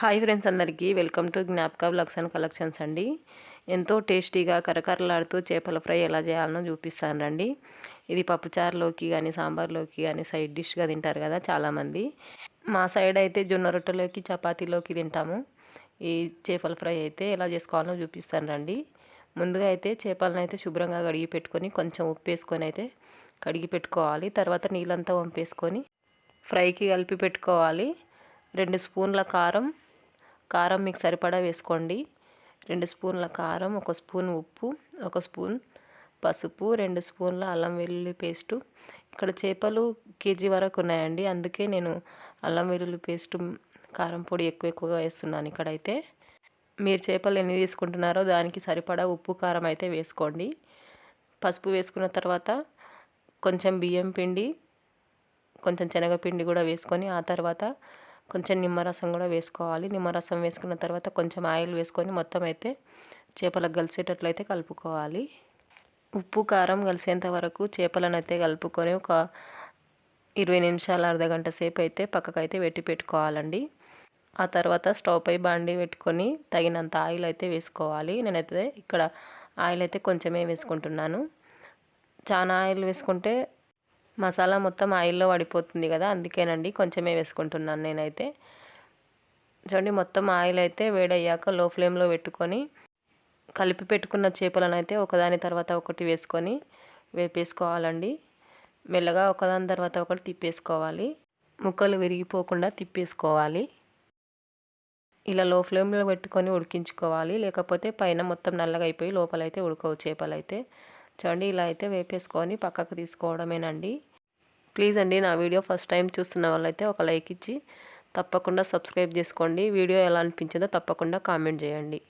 Hi friends అందరికీ. Welcome to Gnapaka blogs and collections అండి. ఎంతో టేస్టీగా కరకరలాడుతూ చేపల ఫ్రై ఎలా చేయాలనో చూపిస్తాను రండి. ఇది పప్పుచారులోకి కానీ సాంబార్లోకి కానీ సైడ్ డిష్గా తింటారు కదా చాలామంది. మా సైడ్ అయితే జొన్న రొట్టెలోకి చపాతీలోకి తింటాము. ఈ చేపల ఫ్రై అయితే ఎలా చేసుకోవాలో చూపిస్తాను రండి. ముందుగా అయితే చేపలను అయితే శుభ్రంగా కడిగి పెట్టుకొని కొంచెం ఉప్పు వేసుకొని అయితే కడిగి పెట్టుకోవాలి. తర్వాత నీళ్ళంతా వంపేసుకొని ఫ్రైకి కలిపి పెట్టుకోవాలి. రెండు స్పూన్ల కారం కారం మీకు సరిపడా వేసుకోండి. రెండు స్పూన్ల కారం ఒక స్పూన్ ఉప్పు ఒక స్పూన్ పసుపు రెండు స్పూన్ల అల్లం వెల్లుల్లి పేస్టు. ఇక్కడ చేపలు కేజీ వరకు ఉన్నాయండి. అందుకే నేను అల్లం వెల్లుల్లి పేస్టు కారం పొడి ఎక్కువ ఎక్కువగా వేస్తున్నాను ఇక్కడైతే. మీరు చేపలు ఎన్ని తీసుకుంటున్నారో దానికి సరిపడా ఉప్పు కారం అయితే వేసుకోండి. పసుపు వేసుకున్న తర్వాత కొంచెం బియ్యం పిండి కొంచెం శనగపిండి కూడా వేసుకొని ఆ తర్వాత కొంచెం నిమ్మరసం కూడా వేసుకోవాలి. నిమ్మరసం వేసుకున్న తర్వాత కొంచెం ఆయిల్ వేసుకొని మొత్తం అయితే చేపలకు కలిసేటట్లయితే కలుపుకోవాలి. ఉప్పు కారం కలిసేంత వరకు చేపలను అయితే కలుపుకొని ఒక ఇరవై నిమిషాలు అర్ధ గంట సేపు అయితే పక్కకైతే పెట్టి పెట్టుకోవాలండి. ఆ తర్వాత స్టవ్ పై బాండి పెట్టుకొని తగినంత ఆయిల్ అయితే వేసుకోవాలి. నేనైతే ఇక్కడ ఆయిల్ అయితే కొంచెమే వేసుకుంటున్నాను. చాలా ఆయిల్ వేసుకుంటే మసాలా మొత్తం ఆయిల్లో పడిపోతుంది కదా అందుకేనండి కొంచెమే వేసుకుంటున్నాను నేనైతే. చూడండి మొత్తం ఆయిల్ అయితే వేడయ్యాక లో ఫ్లేమ్లో పెట్టుకొని కలిపి పెట్టుకున్న చేపలను అయితే ఒకదాని తర్వాత ఒకటి వేసుకొని వేపేసుకోవాలండి. మెల్లగా ఒకదాని తర్వాత ఒకటి తిప్పేసుకోవాలి. ముక్కలు విరిగిపోకుండా తిప్పేసుకోవాలి. ఇలా లో ఫ్లేమ్లో పెట్టుకొని ఉడికించుకోవాలి. లేకపోతే పైన మొత్తం నల్లగా అయిపోయి లోపలైతే ఉడకవు చేపలు అయితే చూడండి ఇలా అయితే వేపేసుకొని పక్కకు తీసుకోవడమేనండి. ప్లీజ్ అండి నా వీడియో ఫస్ట్ టైం చూస్తున్న వాళ్ళైతే ఒక లైక్ ఇచ్చి తప్పకుండా సబ్స్క్రైబ్ చేసుకోండి. వీడియో ఎలా అనిపించిందో తప్పకుండా కామెంట్ చేయండి.